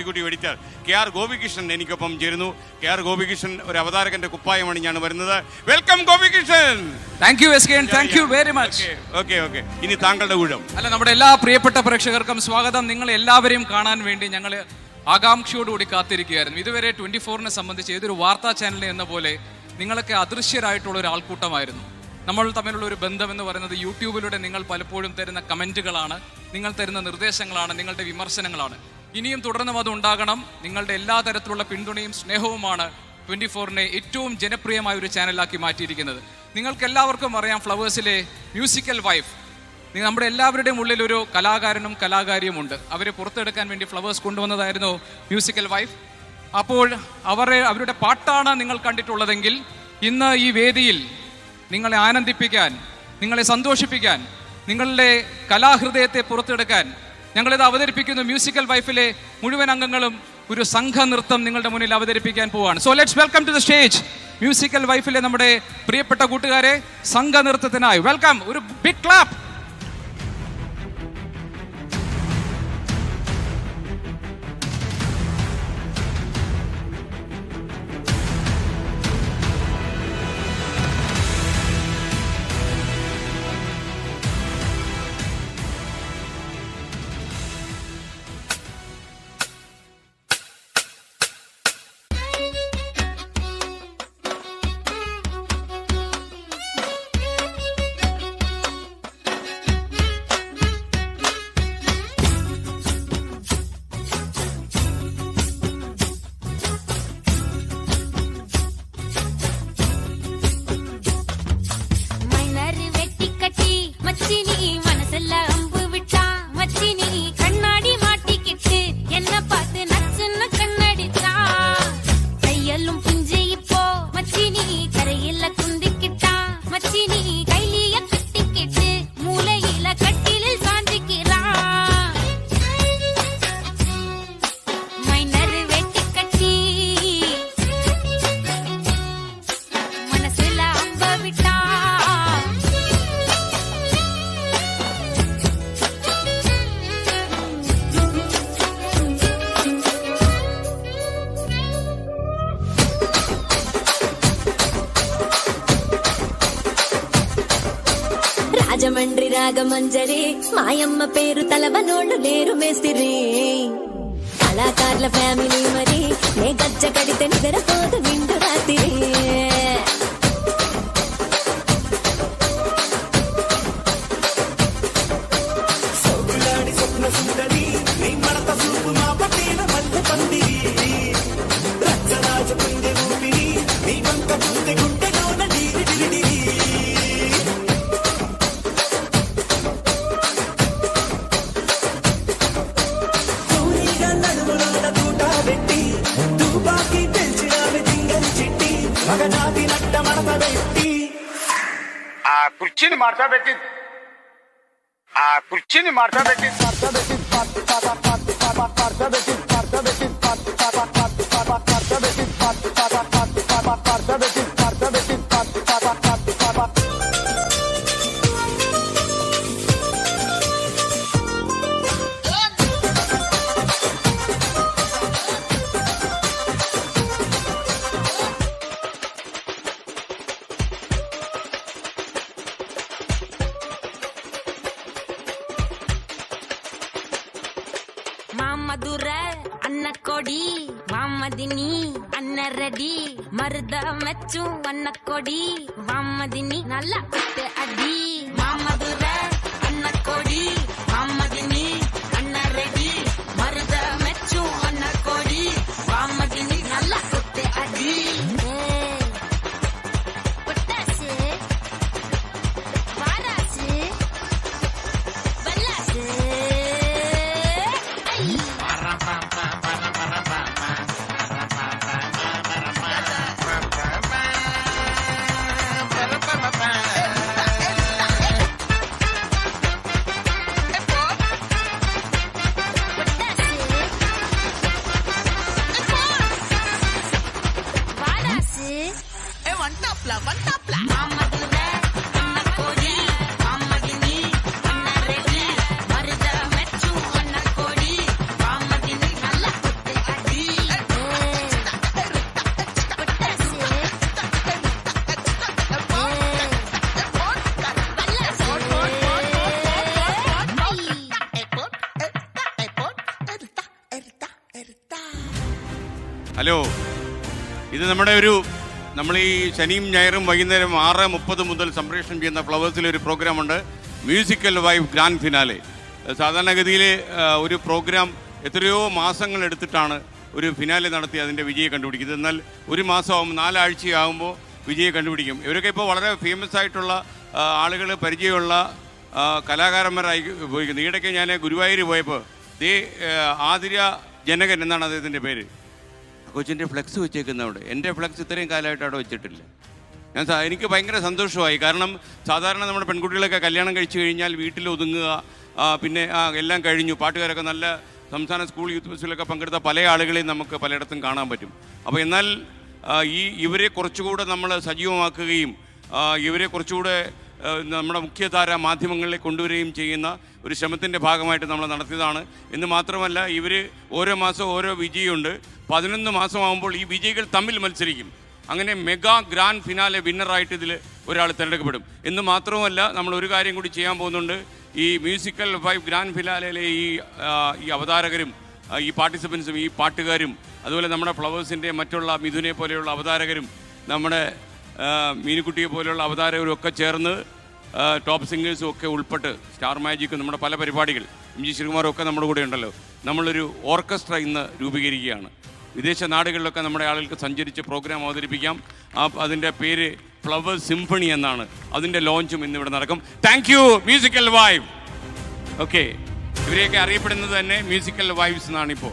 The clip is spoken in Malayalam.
Executive editor K R Gopikrishnan എനിക്കൊപ്പം ചേരുന്നു. കെ ആർ ഗോപികൃഷ്ണൻ ഒരു അവതാരകന്റെ കുപ്പായമാണ് ഞാൻ വരുന്നത്. Welcome Gopikrishnan! Thank you S K thank you very much okay okay ഇനി താങ്കളുടെ ഊഴം. അല്ല നമ്മുടെ എല്ലാ പ്രിയപ്പെട്ട പ്രേക്ഷകർക്കും സ്വാഗതം. നിങ്ങൾ എല്ലാവരെയും കാണാൻ വേണ്ടി ഞങ്ങൾ ആകാംക്ഷയോടുകൂടി കാത്തിരിക്കുകയായിരുന്നു. ഇതുവരെ ട്വന്റി ഫോറിനെ സംബന്ധിച്ച് ഏതൊരു വാർത്താ ചാനലിനെ എന്ന പോലെ നിങ്ങളൊക്കെ അദൃശ്യരായിട്ടുള്ള ഒരു ആൾക്കൂട്ടമായിരുന്നു. നമ്മൾ തമ്മിലുള്ള ഒരു ബന്ധം എന്ന് പറയുന്നത് യൂട്യൂബിലൂടെ നിങ്ങൾ പലപ്പോഴും തരുന്ന കമന്റുകളാണ് നിങ്ങൾ തരുന്ന നിർദ്ദേശങ്ങളാണ് നിങ്ങളുടെ വിമർശനങ്ങളാണ്. ഇനിയും തുടർന്നും അത് ഉണ്ടാകണം. നിങ്ങളുടെ എല്ലാ തരത്തിലുള്ള പിന്തുണയും സ്നേഹവുമാണ് ട്വന്റി ഫോറിനെ ഏറ്റവും ജനപ്രിയമായ ഒരു ചാനലാക്കി മാറ്റിയിരിക്കുന്നത്. നിങ്ങൾക്ക് എല്ലാവർക്കും അറിയാം ഫ്ലവേഴ്സിലെ മ്യൂസിക്കൽ വൈഫ്. നമ്മുടെ എല്ലാവരുടെയും ഉള്ളിൽ ഒരു കലാകാരനും കലാകാരിയും ഉണ്ട് അവരെ പുറത്തെടുക്കാൻ വേണ്ടി ഫ്ലവേഴ്സ് കൊണ്ടുവന്നതായിരുന്നു മ്യൂസിക്കൽ വൈഫ്. അപ്പോൾ അവരെ അവരുടെ പാട്ടാണ് നിങ്ങൾ കണ്ടിട്ടുള്ളതെങ്കിൽ ഇന്ന് ഈ വേദിയിൽ നിങ്ങളെ ആനന്ദിപ്പിക്കാൻ നിങ്ങളെ സന്തോഷിപ്പിക്കാൻ നിങ്ങളുടെ കലാഹൃദയത്തെ പുറത്തെടുക്കാൻ ഞങ്ങളിത് അവതരിപ്പിക്കുന്ന മ്യൂസിക്കൽ വൈഫിലെ മുഴുവൻ അംഗങ്ങളും ഒരു സംഘ നൃത്തം നിങ്ങളുടെ മുന്നിൽ അവതരിപ്പിക്കാൻ പോവുകയാണ് so let's welcome to the stage musical വൈഫിലെ നമ്മുടെ പ്രിയപ്പെട്ട കൂട്ടുകാരെ സംഘ സംഘനൃത്തത്തിനായി. വെൽക്കം ഒരു ബിഗ് ക്ലാപ്പ് రాజమండ్రి రాగమంజరి మాయమ్మ పేరు తలవనోళ్ళు లేరు మేస్తిరి. కళాకారుల ఫ్యామిలీ మరి నే గజ్జ కడితే నిద్రపోదు నిండు రాత్రి. ಆ ಕುರ್ಚಿನ ಮಾಡ್ತಾ ಬೇಕಿ ಆ ಕುರ್ಚಿನ ಮಾಡ್ತಾ ಬೇಕಿ ಮಾಡ್ತಾ ಬೇಕಿ ಮಾಡ್ತಾ ಬೇಕಿ ಮಾಡ್ತಾ ಬೇಕಿ ಮಾಡ್ತಾ ಬೇಕಿ ಮಾಡ್ತಾ ಬೇಕಿ கொடி வாமதினி அன்னரடி மருத மெச்சும் வண்ண கொடி வாமதினி நல்லா அடி மாமதுர அன்ன கொடி வந்தாப்ல ഹലോ ഇത് നമ്മുടെ ഒരു നമ്മൾ ഈ ശനിയും ഞായറും വൈകുന്നേരം ആറ് മുപ്പത് മുതൽ സംപ്രേഷണം ചെയ്യുന്ന ഫ്ലവേഴ്സിലെ ഒരു പ്രോഗ്രാമുണ്ട്. Musical wife grand finale. സാധാരണഗതിയിൽ ഒരു പ്രോഗ്രാം എത്രയോ മാസങ്ങൾ എടുത്തിട്ടാണ് ഒരു ഫിനാലെ നടത്തി അതിന്റെ വിജയം കണ്ടുപിടിക്കുന്നത്. എന്നാൽ ഒരു മാസമാകുമ്പോൾ നാലാഴ്ചയാകുമ്പോൾ വിജയം കണ്ടുപിടിക്കും. ഇവരൊക്കെ ഇപ്പോൾ വളരെ ഫേമസ് ആയിട്ടുള്ള ആളുകൾ പരിചയമുള്ള കലാകാരന്മാരായി പോയിരിക്കുന്നത് ഈയിടയ്ക്ക് ഞാൻ ഗുരുവായൂർ പോയപ്പോൾ ദേ ആതിര ജനകൻ എന്നാണ് അദ്ദേഹത്തിന്റെ പേര്. കൊച്ചിന്റെ ഫ്ലെക്സ് വെച്ചേക്കുന്ന അവിടെ എന്റെ ഫ്ലെക്സ് ഇത്രയും കാലമായിട്ട് അവിടെ വെച്ചിട്ടില്ല. ഞാൻ എനിക്ക് ഭയങ്കര സന്തോഷമായി. കാരണം സാധാരണ നമ്മുടെ പെൺകുട്ടികളൊക്കെ കല്യാണം കഴിച്ചു കഴിഞ്ഞാൽ വീട്ടിൽ ഒതുങ്ങുക പിന്നെ എല്ലാം കഴിഞ്ഞു. പാട്ടുകാരൊക്കെ നല്ല സംസ്ഥാന സ്കൂൾ യൂത്ത് ഫെസ്റ്റിവലൊക്കെ പങ്കെടുത്ത പല ആളുകളെയും നമുക്ക് പലയിടത്തും കാണാൻ പറ്റും. അപ്പോൾ എന്നാൽ ഈ ഇവരെ കുറച്ചുകൂടെ നമ്മൾ സജീവമാക്കുകയും ഇവരെ കുറച്ചുകൂടെ നമ്മുടെ മുഖ്യധാര മാധ്യമങ്ങളിലേക്ക് കൊണ്ടുവരികയും ചെയ്യുന്ന ഒരു ശ്രമത്തിന്റെ ഭാഗമായിട്ട് നമ്മൾ നടത്തിയതാണ്. എന്ന് മാത്രമല്ല ഇവർ ഓരോ മാസം ഓരോ വിജയമുണ്ട് പതിനൊന്ന് മാസമാകുമ്പോൾ ഈ വിജയികൾ തമ്മിൽ മത്സരിക്കും. അങ്ങനെ മെഗാ ഗ്രാൻഡ് ഫിനാലെ വിന്നറായിട്ട് ഇതിൽ ഒരാൾ തിരഞ്ഞെടുക്കപ്പെടും. എന്ന് മാത്രവുമല്ല നമ്മൾ ഒരു കാര്യം കൂടി ചെയ്യാൻ പോകുന്നുണ്ട്. ഈ മ്യൂസിക്കൽ ഫൈവ് ഗ്രാൻഡ് ഫിനാലയിലെ ഈ ഈ അവതാരകരും ഈ പാർട്ടിസിപ്പൻസും ഈ പാട്ടുകാരും അതുപോലെ നമ്മുടെ ഫ്ലവേഴ്സിന്റെ മറ്റുള്ള മിഥുനെ പോലെയുള്ള അവതാരകരും നമ്മുടെ മീനുക്കുട്ടിയെ പോലെയുള്ള അവതാരകരും ഒക്കെ ചേർന്ന് ടോപ്പ് സിംഗേഴ്സും ഒക്കെ ഉൾപ്പെട്ട് സ്റ്റാർ മാജിക്കും നമ്മുടെ പല പരിപാടികൾ എം ജി ശ്രീകുമാറും ഒക്കെ നമ്മുടെ കൂടെ ഉണ്ടല്ലോ. നമ്മളൊരു ഓർക്കസ്ട്ര ഇന്ന് രൂപീകരിക്കുകയാണ്. വിദേശ നാടുകളിലൊക്കെ നമ്മുടെ ആളുകൾക്ക് സഞ്ചരിച്ച് പ്രോഗ്രാം അവതരിപ്പിക്കാം. ആ അതിന്റെ പേര് ഫ്ലവർ സിംഫണി എന്നാണ്. അതിന്റെ ലോഞ്ചും ഇന്നിവിടെ നടക്കും. Thank you musical wife okay ഇവരെയൊക്കെ അറിയപ്പെടുന്നത് തന്നെ മ്യൂസിക്കൽ വൈബ്സ് എന്നാണ് ഇപ്പോൾ.